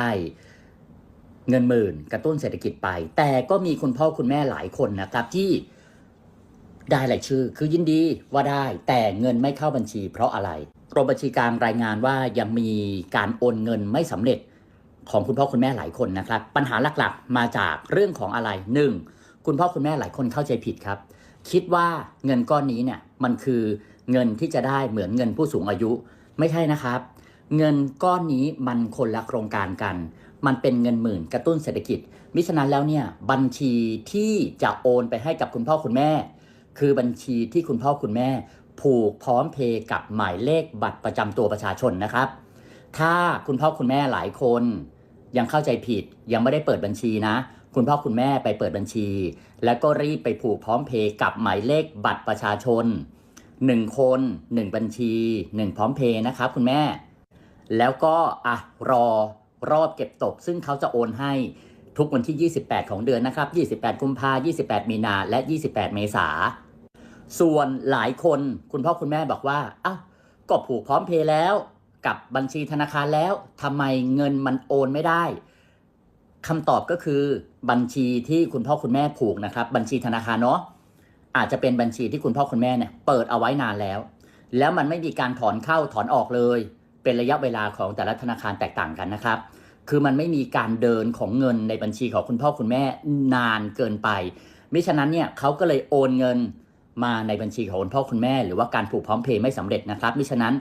ได้เงินหมื่นกระตุ้นเศรษฐกิจไป แต่ก็มีคุณพ่อคุณแม่หลายคนนะครับที่ได้รายชื่อ คือยินดีว่าได้ แต่เงินไม่เข้าบัญชี เพราะอะไรกรมบัญชีกลางรายงานว่ายังมีการโอนเงินไม่สำเร็จของคุณพ่อคุณแม่หลายคนนะครับ ปัญหาหลักๆมาจากเรื่องของอะไรหนึ่งคุณพ่อคุณแม่หลายคนเข้าใจผิดครับ คิดว่าเงินก้อนนี้เนี่ยมันคือเงินที่จะได้เหมือนเงินผู้สูงอายุ ไม่ใช่นะครับ เงินก้อนนี้มันคนละโครงการกัน มันเป็นเงินหมื่นกระตุ้นเศรษฐกิจ มิฉะนั้นแล้วเนี่ยบัญชีที่จะโอนไปให้กับคุณพ่อคุณแม่ คือบัญชีที่คุณพ่อคุณแม่ ผูกพร้อมเพย์กับหมายเลขบัตรประจำตัวประชาชนนะครับ ถ้าคุณพ่อคุณแม่หลายคน ยังเข้าใจผิดยังไม่ได้เปิดบัญชีนะ คุณพ่อคุณแม่ไปเปิดบัญชี แล้วก็รีบไปผูกพร้อมเพย์กับหมายเลขบัตรประชาชน 1 คน 1 บัญชี 1 พร้อมเพย์นะครับคุณแม่ แล้วก็อะรอรอบเก็บตก ซึ่งเขาจะโอนให้ทุกวันที่ 28 ของเดือนนะครับ 28 กุมภา28 มีนา และ 28 เมษา ส่วนหลายคนคุณพ่อคุณแม่บอกว่าอ้าวก็ผูกพร้อมเพย์แล้ว กับบัญชีธนาคารแล้วทำไมเงินมันโอนไม่ได้คำตอบก็คือบัญชีที่คุณพ่อคุณแม่ผูกนะครับ บัญชีธนาคารเนาะอาจจะเป็นบัญชีที่คุณพ่อคุณแม่เนี่ยเปิดเอาไว้นานแล้ว แล้วมันไม่มีการถอนเข้าถอนออกเลย เป็นระยะเวลาของแต่ละธนาคารแตกต่างกันนะครับ คือมันไม่มีการเดินของเงินในบัญชีของคุณพ่อคุณแม่นานเกินไป มิฉะนั้นเนี่ยเขาก็เลยโอนเงินมาในบัญชีของคุณพ่อคุณแม่ หรือว่าการผูกพร้อมเพย์ไม่สำเร็จนะครับ มิฉะนั้น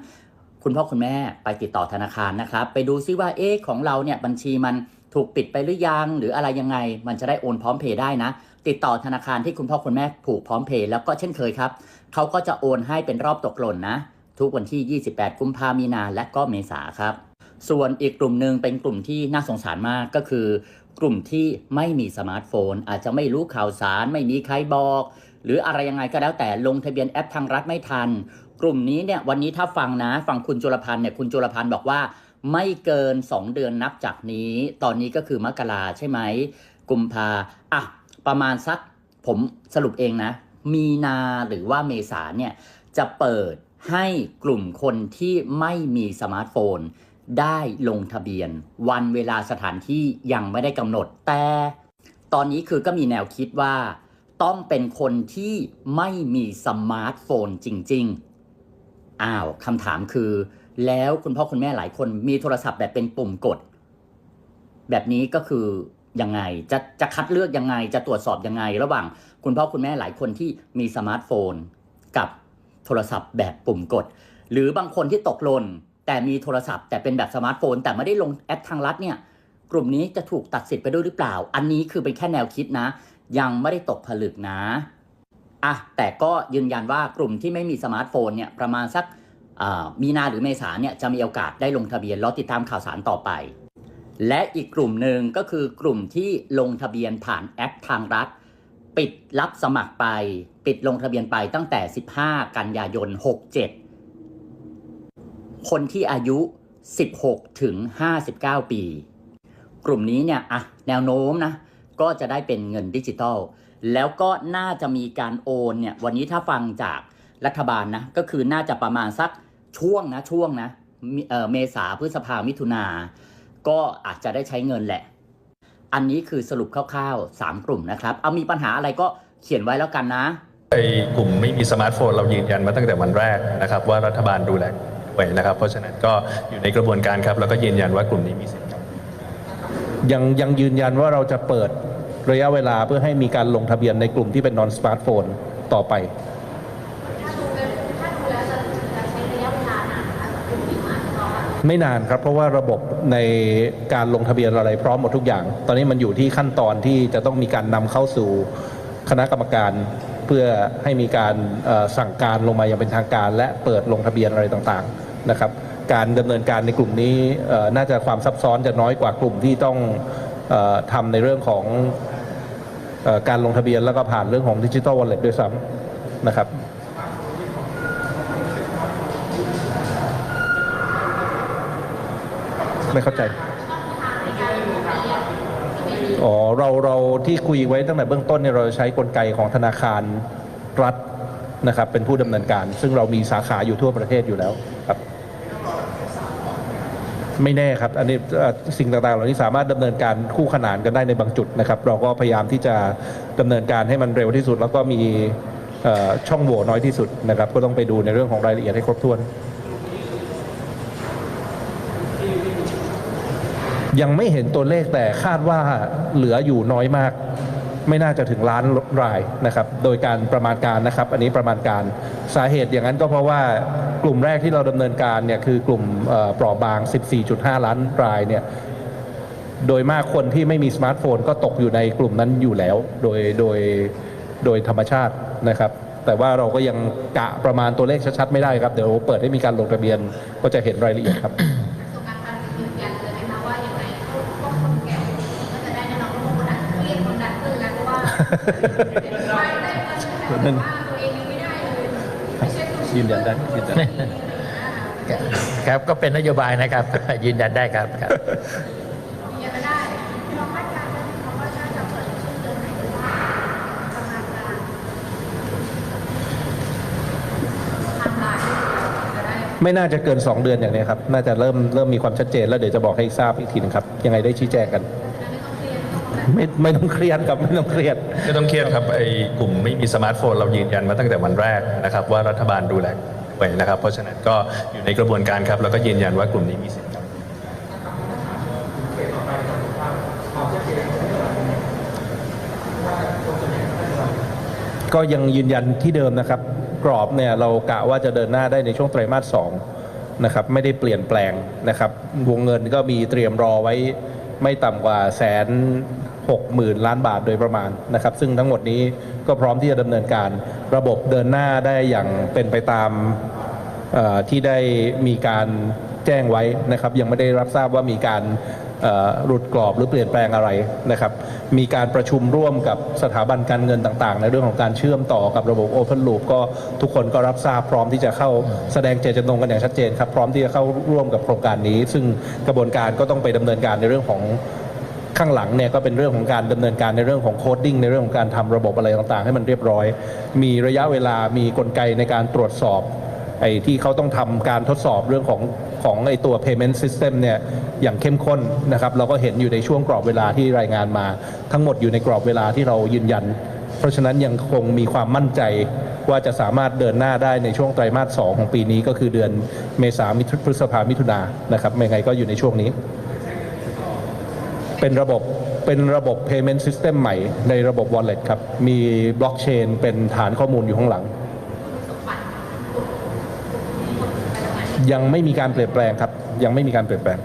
คุณพ่อคุณแม่ไปติดต่อธนาคารนะครับ ไปดูซิว่าเอ๊ะของเราเนี่ยบัญชีมันถูกปิดไปหรือยัง หรืออะไรยังไง มันจะได้โอนพร้อมเพย์ได้นะ ติดต่อธนาคารที่คุณพ่อคุณแม่ผูกพร้อมเพย์แล้วก็เช่นเคยครับเขาก็จะโอนให้เป็นรอบตกหล่นนะ ทุกวันที่ 28 กุมภามีนาและก็เมษาครับ ส่วนอีกกลุ่มหนึ่งเป็นกลุ่มที่น่าสงสารมากก็คือกลุ่มที่ไม่มีสมาร์ทโฟน อาจจะไม่รู้ข่าวสาร ไม่มีใครบอก หรืออะไรยังไงก็แล้วแต่ลงทะเบียนแอปทางรัฐไม่ทัน กลุ่มนี้เนี่ยวันนี้ถ้าฟังนะฟังคุณจุลพันธ์เนี่ยคุณจุลพันธ์บอกว่าไม่เกิน 2 เดือนนับจากนี้ ตอนนี้ก็คือมกราใช่ไหมกุมภาอะประมาณสักผมสรุปเองนะ มีนาหรือว่าเมษาเนี่ยจะเปิด ให้กลุ่มคนที่ไม่มีสมาร์ทโฟน ได้ลงทะเบียน วันเวลาสถานที่ยังไม่ได้กำหนดแต่ ตอนนี้คือก็มีแนวคิดว่า ต้องเป็นคนที่ไม่มีสมาร์ทโฟนจริง ๆ อ้าวคำถามคือ แล้วคุณพ่อคุณแม่หลายคนมีโทรศัพท์แบบเป็นปุ่มกด แบบนี้ก็คือยังไงจะจะคัดเลือกยังไงจะตรวจสอบยังไง ระหว่าง คุณพ่อคุณแม่หลายคนที่มีสมาร์ทโฟน กับ โทรศัพท์แบบปุ่มกด หรือบางคนที่ตกหล่นแต่มีโทรศัพท์แต่เป็นแบบสมาร์ทโฟน แต่ไม่ได้ลงแอปทางรัฐเนี่ยกลุ่มนี้จะถูกตัดสิทธิ์ไปด้วยหรือเปล่า อันนี้คือเป็นแค่แนวคิดนะ ยังไม่ได้ตกผลึกนะอะแต่ก็ยืนยันว่ากลุ่มที่ไม่มีสมาร์ทโฟนเนี่ยประมาณสักมีนาหรือเมษาเนี่ยจะมีโอกาสได้ลงทะเบียนรอติดตามข่าวสารต่อไป และอีกกลุ่มหนึ่งก็คือกลุ่มที่ลงทะเบียนผ่านแอปทางรัฐ ปิดรับสมัครไป ปิดลงทะเบียนไปตั้งแต่ 15 กันยายน 67 คนที่อายุ 16 ถึง 59 ปี กลุ่มนี้เนี่ยอะแนวโน้มนะ ก็จะได้เป็นเงินดิจิตอลแล้วก็น่าจะมีการโอนเนี่ย วันนี้ถ้าฟังจากรัฐบาลนะ ก็คือน่าจะประมาณสักช่วงนะ ช่วงนะเเมษาพฤษภามิถุนาก็อาจจะได้ใช้เงินแหละ อันนี้คือสรุปคร่าวๆ 3 กลุ่มนะครับ เอามีปัญหาอะไรก็เขียนไว้แล้วกันนะไอ้กลุ่มไม่มีสมาร์ทโฟนเรายืนยันมาตั้งแต่วันแรกนะครับ ว่ารัฐบาลดูแลไว้นะครับ เพราะฉะนั้นก็อยู่ในกระบวนการครับ แล้วก็ยืนยันว่ากลุ่มนี้มีสิทธิ์ครับยังยังยืนยันว่าเราจะเปิดระยะเวลาเพื่อให้มีการลงทะเบียนในกลุ่มที่เป็น non smartphone ต่อไป ไม่นานครับ เพราะว่าระบบในการลงทะเบียนอะไรพร้อมหมดทุกอย่าง ตอนนี้มันอยู่ที่ขั้นตอนที่จะต้องมีการนำเข้าสู่คณะกรรมการเพื่อให้มีการสั่งการลงมาอย่างเป็นทางการ และเปิดลงทะเบียนอะไรต่างๆนะครับ การดำเนินการในกลุ่มนี้น่าจะความซับซ้อนจะน้อยกว่ากลุ่มที่ต้องเออทำในเรื่องของการลงทะเบียนแล้วก็ผ่านเรื่องของดิจิ t a l วอลเล็ตด้วยซ้ำนะครับ ไม่เข้าใจ อ๋อเราเราที่คุยไว้ตั้งแต่เบื้องต้นเนี่ยเราใช้กลไกของธนาคารรัฐนะครับ เป็นผู้ดำเนินการ ซึ่งเรามีสาขาอยู่ทั่วประเทศอยู่แล้วครับ ไม่แน่ครับ อันนี้สิ่งต่างๆ เหล่านี้สามารถดำเนินการคู่ขนานกันได้ในบางจุดนะครับ เราก็พยายามที่จะดำเนินการให้มันเร็วที่สุด แล้วก็มีช่องโหว่น้อยที่สุดนะครับ ก็ต้องไปดูในเรื่องของรายละเอียดให้ครบถ้วน ยังไม่เห็นตัวเลขแต่คาดว่าเหลืออยู่น้อยมาก ไม่น่าจะถึงล้านรายนะครับ โดยการประมาณการนะครับ อันนี้ประมาณการสาเหตุอย่างนั้นก็เพราะว่ากลุ่มแรกที่เราดำเนินการเนี่ยคือกลุ่มเอ่อเปราะบาง 14.5 ล้านรายเนี่ยโดยมากคนที่ไม่มีสมาร์ทโฟนก็ตกอยู่ในกลุ่มนั้นอยู่แล้ว โดยโดยโดยธรรมชาตินะครับ แต่ว่าเราก็ยังกะประมาณตัวเลขชัดๆไม่ได้ครับ เดี๋ยวเปิดให้มีการลงทะเบียนก็จะเห็นรายละเอียดครับ ยังไม่ได้เลยไม่ใช่ตัวยืนยันได้ยืนยันได้ครับก็เป็นนโยบายนะครับ ยืนยันได้ครับครับยังไม่ได้ลองคาดการณ์ได้ไหมคะว่าน่าจะเปิดช่วงเดือนไหนหรือว่าประมาณการทำลายจะได้ไม่น่าจะเกิน 2 เดือนอย่างนี้ครับ น่าจะเริ่มเริ่มมีความชัดเจนแล้วเดี๋ยวจะบอกให้ทราบอีกทีหนึงครับ ยังไงได้ชี้แจงกัน ไม่ไม่ต้องเครียดครับไม่ต้องเครียด ไม่ต้องเครียดครับไอ้กลุ่มไม่มีสมาร์ทโฟนเรายืนยันมาตั้งแต่วันแรกนะครับว่ารัฐบาลดูแลไว้นะครับ เพราะฉะนั้นก็อยู่ในกระบวนการครับ แล้วก็ยืนยันว่ากลุ่มนี้มีสิทธิ์ครับก็ยังยืนยันที่เดิมนะครับ กรอบเนี่ยเรากะว่าจะเดินหน้าได้ในช่วงไตรมาสสองนะครับไม่ได้เปลี่ยนแปลงนะครับวงเงินก็มีเตรียมรอไว้ไม่ต่ำกว่าแสน หกหมื่นล้านบาทโดยประมาณนะครับ ซึ่งทั้งหมดนี้ก็พร้อมที่จะดำเนินการระบบเดินหน้าได้อย่างเป็นไปตามที่ได้มีการแจ้งไว้นะครับ ยังไม่ได้รับทราบว่ามีการหลุดกรอบหรือเปลี่ยนแปลงอะไรนะครับ มีการประชุมร่วมกับสถาบันการเงินต่างๆ ในเรื่องของการเชื่อมต่อกับระบบ Open Loop ก็ทุกคนก็รับทราบพร้อมที่จะเข้าแสดงเจตจำนงกันอย่างชัดเจนครับ พร้อมที่จะเข้าร่วมกับโครงการนี้ ซึ่งกระบวนการก็ต้องไปดำเนินการในเรื่องของ ข้างหลังเนี่ยก็เป็นเรื่องของการดำเนินการในเรื่องของโคดดิ้งในเรื่องของการทำระบบอะไรต่างๆ ให้มันเรียบร้อย มีระยะเวลามีกลไกในการตรวจสอบไอ้ที่เขาต้องทำการทดสอบเรื่องของของไอ้ตัว payment system เนี่ยอย่างเข้มข้นนะครับ เราก็เห็นอยู่ในช่วงกรอบเวลาที่รายงานมา ทั้งหมดอยู่ในกรอบเวลาที่เรายืนยัน เพราะฉะนั้นยังคงมีความมั่นใจว่าจะสามารถเดินหน้าได้ในช่วงไตรมาสสองของปีนี้ก็คือเดือนเมษายนพฤษภามิถุนานะครับไม่ไงก็อยู่ในช่วงนี้ เป็นระบบเป็นระบบ payment system ใหม่ในระบบ wallet ครับ มีบล็อกเชนเป็นฐานข้อมูลอยู่ข้างหลัง ยังไม่มีการเปลี่ยนแปลงครับ ยังไม่มีการเปลี่ยนแปลง